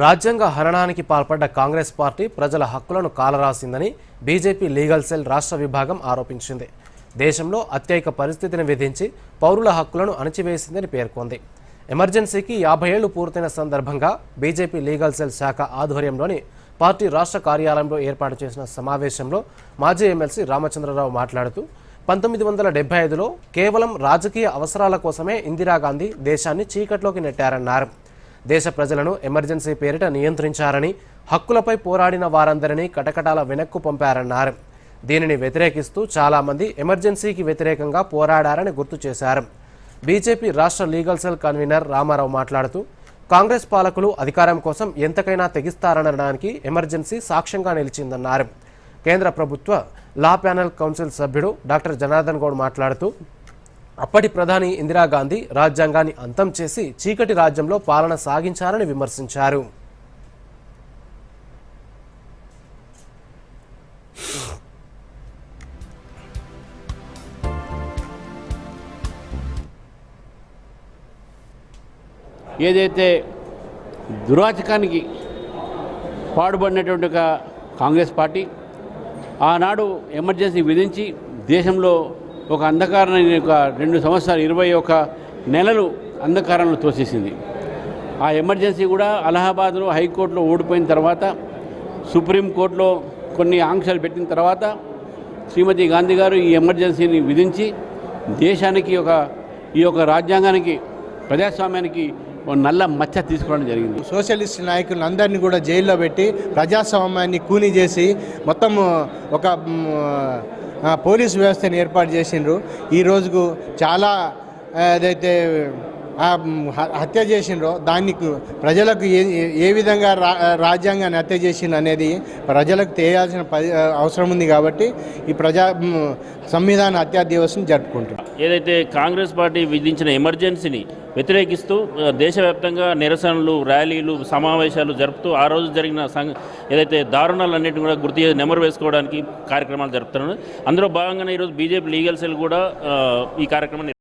రాజ్యాంగ హరణానికి పాల్పడ్డ కాంగ్రెస్ పార్టీ ప్రజల హక్కులను కాలరాసిందని బీజేపీ లీగల్ సెల్ రాష్ట్ర విభాగం ఆరోపించింది. దేశంలో అత్యయిక పరిస్థితిని విధించి పౌరుల హక్కులను అణచివేసిందని పేర్కొంది. ఎమర్జెన్సీకి యాభై ఏళ్ళు పూర్తయిన సందర్భంగా బీజేపీ లీగల్ సెల్ శాఖ ఆధ్వర్యంలోని పార్టీ రాష్ట్ర కార్యాలయంలో ఏర్పాటు చేసిన సమావేశంలో మాజీ ఎమ్మెల్సీ రామచంద్రరావు మాట్లాడుతూ పంతొమ్మిది వందల డెబ్బై ఐదులో కేవలం రాజకీయ అవసరాల కోసమే ఇందిరాగాంధీ దేశాన్ని చీకట్లోకి నెట్టారన్నారు. దేశ ప్రజలను ఎమర్జెన్సీ పేరిట నియంత్రించారని హక్కులపై పోరాడిన వారందరినీ కటకటాల వెనక్కు పంపారన్నారు. దీనిని వ్యతిరేకిస్తూ చాలామంది ఎమర్జెన్సీకి వ్యతిరేకంగా పోరాడారని గుర్తు చేశారు. బీజేపీ రాష్ట్ర లీగల్ సెల్ కన్వీనర్ రామారావు మాట్లాడుతూ కాంగ్రెస్ పాలకులు అధికారం కోసం ఎంతకైనా తెగిస్తారనడానికి ఎమర్జెన్సీ సాక్ష్యంగా నిలిచిందన్నారు. కేంద్ర ప్రభుత్వ లా ప్యానెల్ కౌన్సిల్ సభ్యుడు డాక్టర్ జనార్దన్ గౌడ్ మాట్లాడుతూ అప్పటి ప్రధాని ఇందిరాగాంధీ రాజ్యాంగాన్ని అంతం చేసి చీకటి రాజ్యంలో పాలన సాగించారని విమర్శించారు. ఏదైతే దురాచకానికి పాడుపడినటువంటి కాంగ్రెస్ పార్టీ ఆనాడు ఎమర్జెన్సీ విధించి దేశంలో ఒక అంధకారాన్ని ఒక రెండు సంవత్సరాలు ఇరవై ఒక నెలలు అంధకారంలో తోసేసింది. ఆ ఎమర్జెన్సీ కూడా అలహాబాద్లో హైకోర్టులో ఓడిపోయిన తర్వాత సుప్రీంకోర్టులో కొన్ని ఆంక్షలు పెట్టిన తర్వాత శ్రీమతి గాంధీ గారు ఈ ఎమర్జెన్సీని విధించి దేశానికి ఒక ఈ యొక్క రాజ్యాంగానికి ప్రజాస్వామ్యానికి ఒక నల్ల మచ్చ తీసుకోవడం జరిగింది. సోషలిస్ట్ నాయకులను అందరినీ కూడా జైల్లో పెట్టి ప్రజాస్వామ్యాన్ని కూని చేసి మొత్తం ఒక పోలీసు వ్యవస్థను ఏర్పాటు చేసిండ్రు. ఈ రోజుకు చాలా ఏదైతే హత్య చేసిండ్రో దాన్ని ప్రజలకు ఏ ఏ- విధంగా రా రాజ్యాంగాన్ని హత్య చేసిండ్రు అనేది ప్రజలకు తెలియాల్సిన ప- అవసరం ఉంది కాబట్టి ఈ ప్రజా సంవిధాన హత్యా దివసం జరుపుకుంటున్నాం. ఏదైతే కాంగ్రెస్ పార్టీ విధించిన ఎమర్జెన్సీని వ్యతిరేకిస్తూ దేశవ్యాప్తంగా నిరసనలు ర్యాలీలు సమావేశాలు జరుపుతూ ఆ రోజు జరిగిన సంఘ ఏదైతే దారుణాలన్నింటినీ కూడా గుర్తు చేసి నెమరు వేసుకోవడానికి కార్యక్రమాలు జరుపుతున్నారు. అందులో భాగంగానే ఈరోజు బీజేపీ లీగల్ సెల్ కూడా ఈ కార్యక్రమాన్ని